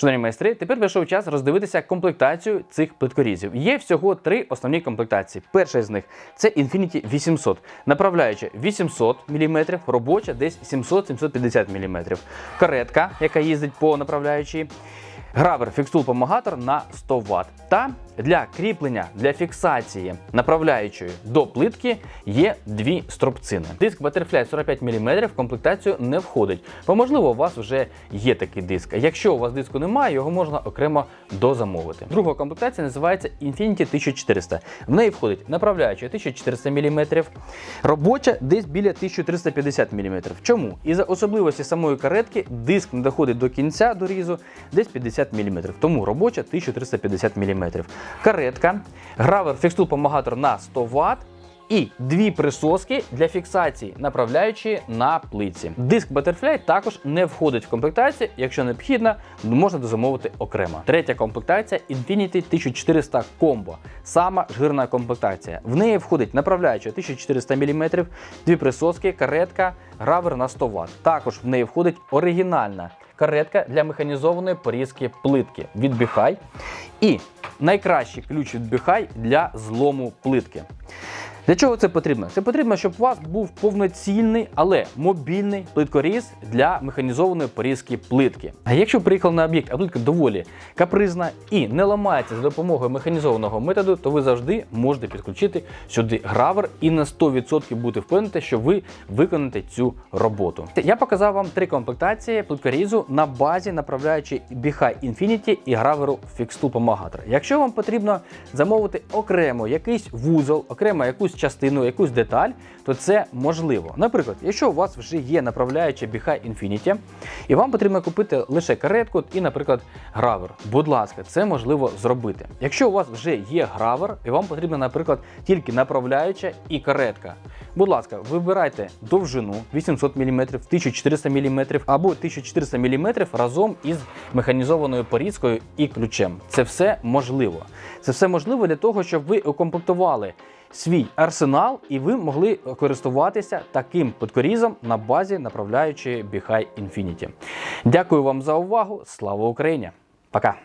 Шановні майстри, тепер прийшов час роздивитися комплектацію цих плиткорізів. Є всього три основні комплектації. Перша з них це Infinity 800, направляюча 800 мм, робоча десь 700-750 мм. Каретка, яка їздить по направляючій. Гравер фікстул помагатор на 100 Вт. Та для кріплення для фіксації направляючої до плитки є дві стропцини. Диск Butterfly 45 мм в комплектацію не входить, бо можливо у вас вже є такий диск. Якщо у вас диску немає, його можна окремо дозамовити. Друга комплектація називається Infinity 1400. В неї входить направляюча 1400 мм, робоча десь біля 1350 мм. Чому? Із-за особливості самої каретки диск не доходить до кінця дорізу десь 50 мм. Тому робоча 1350 мм. Каретка, гравер фікстул помагатор на 100 Вт. І дві присоски для фіксації, направляючи на плиці. Диск Butterfly також не входить в комплектацію, якщо необхідно, можна дозамовити окремо. Третя комплектація Infinity 1400 Combo. Сама жирна комплектація. В неї входить направляюча 1400 мм, дві присоски, каретка, гравер на 100 Вт. Також в неї входить оригінальна каретка для механізованої порізки плитки від Біхай. І найкращий ключ від Біхай для злому плитки. Для чого це потрібно? Це потрібно, щоб у вас був повноцінний, але мобільний плиткоріз для механізованої порізки плитки. А якщо приїхали на об'єкт, а плитка доволі капризна і не ламається за допомогою механізованого методу, то ви завжди можете підключити сюди гравер і на 100% бути впевнені, що ви виконаєте цю роботу. Я показав вам три комплектації плиткорізу на базі направляючи Біхай Infinity і граверу Fixtool Pomagator. Якщо вам потрібно замовити окремо якийсь вузол, окремо якусь частину, якусь деталь, то це можливо. Наприклад, якщо у вас вже є направляюча Біхай Infinity, і вам потрібно купити лише каретку і, наприклад, гравер. Будь ласка, це можливо зробити. Якщо у вас вже є гравер, і вам потрібна, наприклад, тільки направляюча і каретка. Будь ласка, вибирайте довжину 800 мм, 1400 мм або 1400 мм разом із механізованою порізкою і ключем. Це все можливо. Це все можливо для того, щоб ви укомплектували свій арсенал, і ви могли користуватися таким подкорізом на базі направляючої Біхай Infinity. Дякую вам за увагу. Слава Україні! Пока!